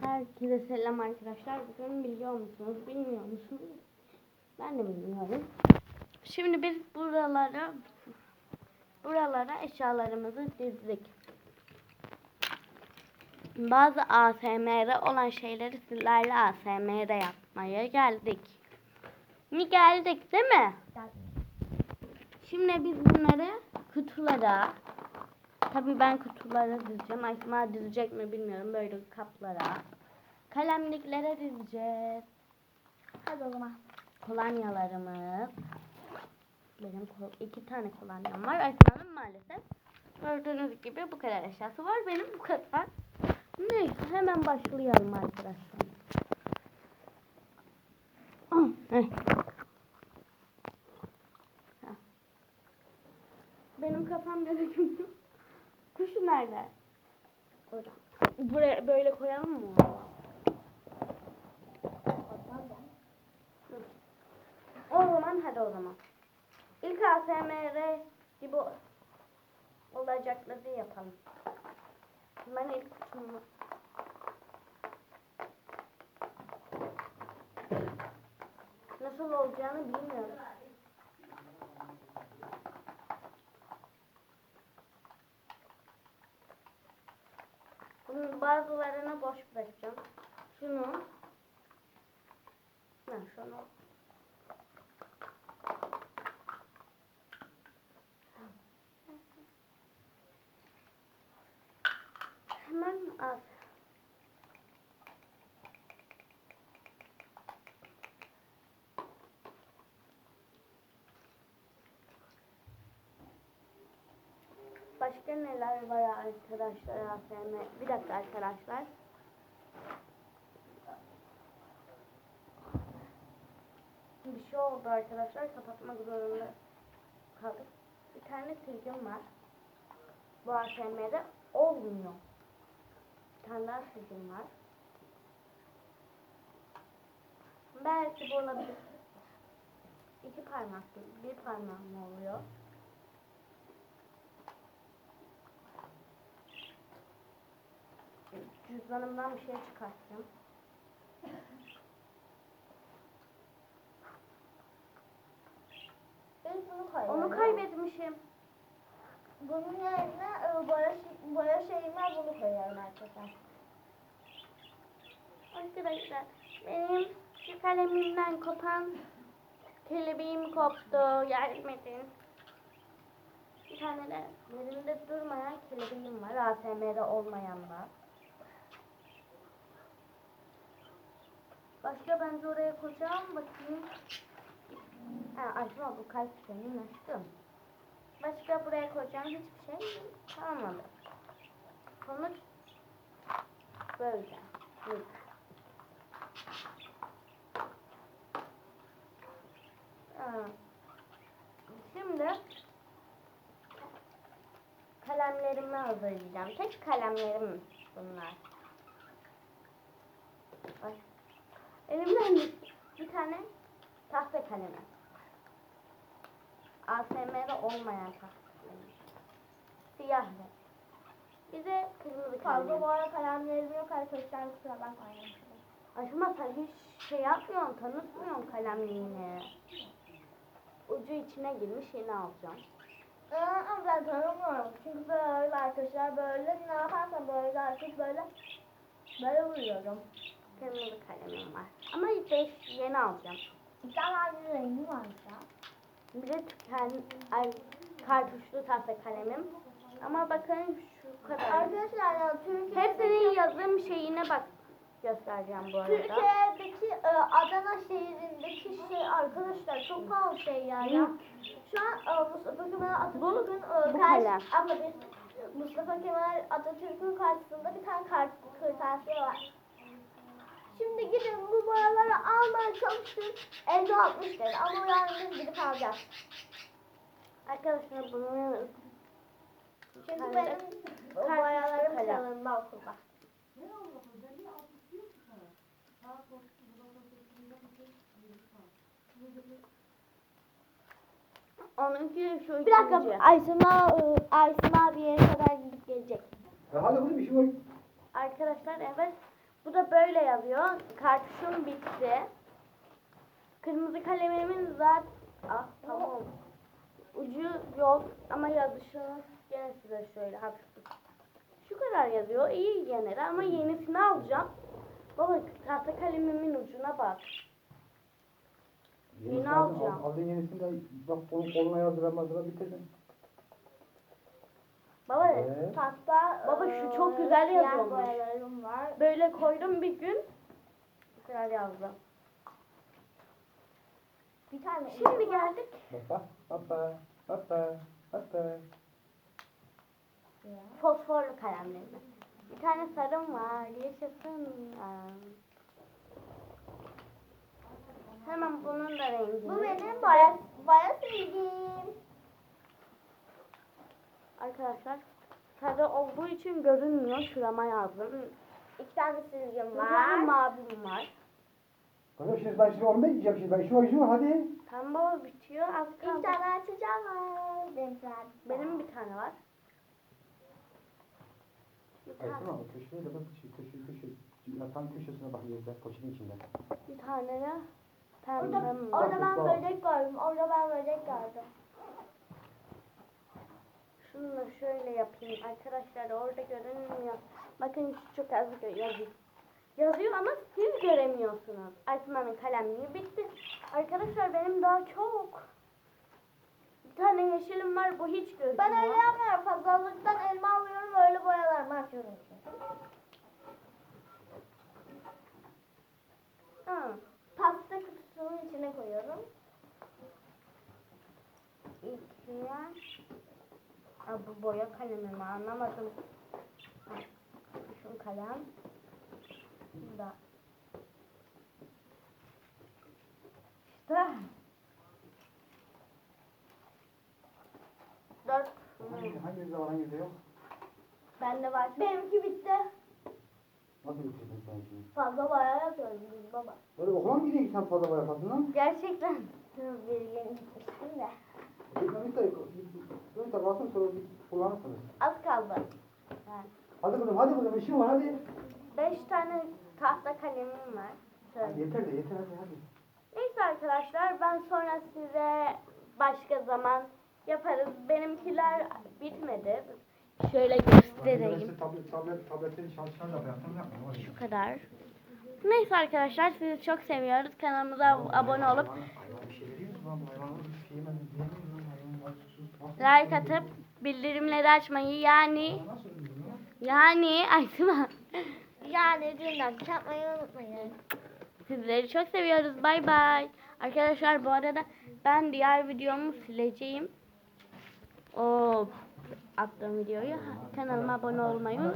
Herkese selam arkadaşlar. Bugün biliyor musunuz, bilmiyor musunuz? Ben de bilmiyorum. Şimdi biz buralara buralara eşyalarımızı dizdik. Bazı ASMR olan şeyleri sizlerle ASMR yapmaya geldik. Mi geldik değil mi? Şimdi biz bunları kutulara Tabii ben kutulara dizeceğim. Aysma dizecek mi bilmiyorum. Böyle kaplara. Kalemliklere dizeceğiz. Hadi o zaman. Kolonyalarımız. Benim kol- iki tane kolonyam var. Aysma'nın maalesef. Gördüğünüz gibi bu kadar eşyası var. Benim bu kadar. Neyse hemen başlayalım arkadaşlar. Ah. Heh. Benim kafam gözükmüyor. Kuşu nerede? Orada. Buraya böyle koyalım mı? O zaman hadi o zaman. İlk ASMR gibi olacakları yapalım. Ben ilk kutumu nasıl olacağını bilmiyorum. Bunun bazılarını boş bırakacağım. Şunu. Ha, şunu. Hemen al. Başka neler var arkadaşlar AFM? Bir dakika arkadaşlar. Bir şey oldu arkadaşlar. Kapatmak zorunda kaldık. Bir tane silgim var. Bu AFM'de olmuyor. Bir tane daha silgim var. Belki bu olabilir. İki parmaklı, bir parmağım oluyor. Cüzdanımdan bir şey çıkarttım. Biz bunu koyalım. Onu kaybetmişim. Bunun yerine e, boya, boya şeyime bunu koyalım arkadaşlar. Arkadaşlar benim şu kalemimden kopan kelebeğim koptu. Yardım edin. Bir tane de yerinde durmayan kelebeğim var. ASMR'de olmayan var. Başka bence oraya koyacağım. Bakayım. Ha, açma bu kalp senin açtım. Başka buraya koyacağım hiçbir şey kalmadı. Sonuç böyle. Ha. Şimdi kalemlerimi hazırlayacağım. Tek kalemlerim bunlar. Ay. Elimden bir- tane tahta kalemi. ASMR olmayan tahta kalemi. Siyah renk. Bir de kırmızı Fazla kalem. boya kalemlerim yok arkadaşlar kusura bakmayın. Aşkım sen hiç şey yapmıyorsun, tanıtmıyorsun kalemliğini. Ucu içine girmiş yeni alacağım. Ee, ama ben tanımıyorum. Çünkü böyle arkadaşlar böyle ne yaparsam böyle artık böyle böyle vuruyorum. Kırmızı kalemim var. Ama beş yeni alacağım. Bir rengi var ya. Bir de tüken, ay, kartuşlu tahta kalemim. Ama bakın şu kadar. Arkadaşlar ya Türkiye'deki, Hepsinin yazım şeyine bak göstereceğim bu arada. Türkiye'deki e, Adana şehrindeki şey arkadaşlar çok pahalı şey ya. ya. Şu an e, Mustafa Kemal Atatürk'ün e, karşı- Mustafa Kemal Atatürk'ün karşısında bir tane kart kırtasiye var. Şimdi gidin bu boyaları almaya çalışın. Evde 60 lira ama yarın biz gidip alacağız. Arkadaşlar bunu Kalem. benim o kalem. çalındı okulda. onunki şu Bir dakika. Aysun, Aysun abi yere kadar gidip gelecek. Ya hadi oğlum işim var. Arkadaşlar evet. Bu da böyle yazıyor. Kartuşum bitti. Kırmızı kalemimin zaten... Ah tamam. Ucu yok ama yazışı gene size şöyle hafif. Şu kadar yazıyor. İyi gene de ama yenisini alacağım. Baba tahta kalemimin ucuna bak. Yeni Yenisini alacağım. Aldın yenisini de bak kolun koluna yazdıra mazdıra bitirdin. Baba Evet. Tahta Baba şu çok güzel boyalarım var. böyle koydum bir gün. Bu kadar yazdım. Bir tane Şimdi geldik. Bak bak bak bak. Fosforlu kalemlerime. Bir tane sarım var. Yaşasın. Hemen bunun da rengi. Bu benim boya, boya silgim. Arkadaşlar sarı olduğu için görünmüyor. Şurama yazdım. İki tane silgim Bir tane var. mavim var. Kızım şimdi ben şimdi onu yiyeceğim şimdi ben şu oyuncu hadi. Baba bitiyor. Az kaldı. tane açacağım var. Benim bir tane var. Bir tane, Baksana o köşeye de bak köşe köşe köşe. Yatağın köşesine bak yerde poşetin içinde. bir tane de Orada, pembem var. orada ben böcek gördüm. Orada ben böcek gördüm. Şunu da şöyle yapayım arkadaşlar orada görünmüyor. Bakın çok az yazıyor. Yazıyor ama siz göremiyorsunuz. Aytman'ın kalemliği bitti. Arkadaşlar benim daha çok. Bir tane yeşilim var bu hiç gözükmüyor. Ben öyle yapmıyorum. Fazlalıktan elma alıyorum. Öyle boyalarımı açıyorum. Ha. Pasta kutusunun içine koyuyorum. İkiye. Aa, bu boya kalemi mi anlamadım. Şu kalem. Bu da. İşte. Dört. Hangi hangi var hangisi yok? Bende var. Benimki bitti. Nasıl bitirdin sen şimdi? Fazla boya yapıyoruz biz baba. Böyle okula mı gidiyorsun sen fazla boya yapasın lan? Gerçekten. Bir yeni gitmiştim de. Böyle de basın sonra kullanırsınız. Az kaldı. Yani Hadi kızım hadi kızım işim var hadi. beş tane tahta kalemim var. Şöyle. Hadi yeter de yeter hadi hadi. Neyse arkadaşlar ben sonra size başka zaman yaparız. Benimkiler bitmedi. Şöyle göstereyim. Tablet, tablet, tabletin çalışkan yapıyorsun yapma. Şu kadar. Neyse arkadaşlar sizi çok seviyoruz. Kanalımıza abone olup Hayvan bir şey veriyoruz hayvanlara bir şey yemeden diyemiyoruz lan hayvan aç sus. bak. Like atıp bildirimleri açmayı yani yani Aytma. Yani dünden yapmayı unutmayın. Sizleri çok seviyoruz. Bay bay. Arkadaşlar bu arada ben diğer videomu sileceğim. O attığım videoyu kanalıma abone olmayı.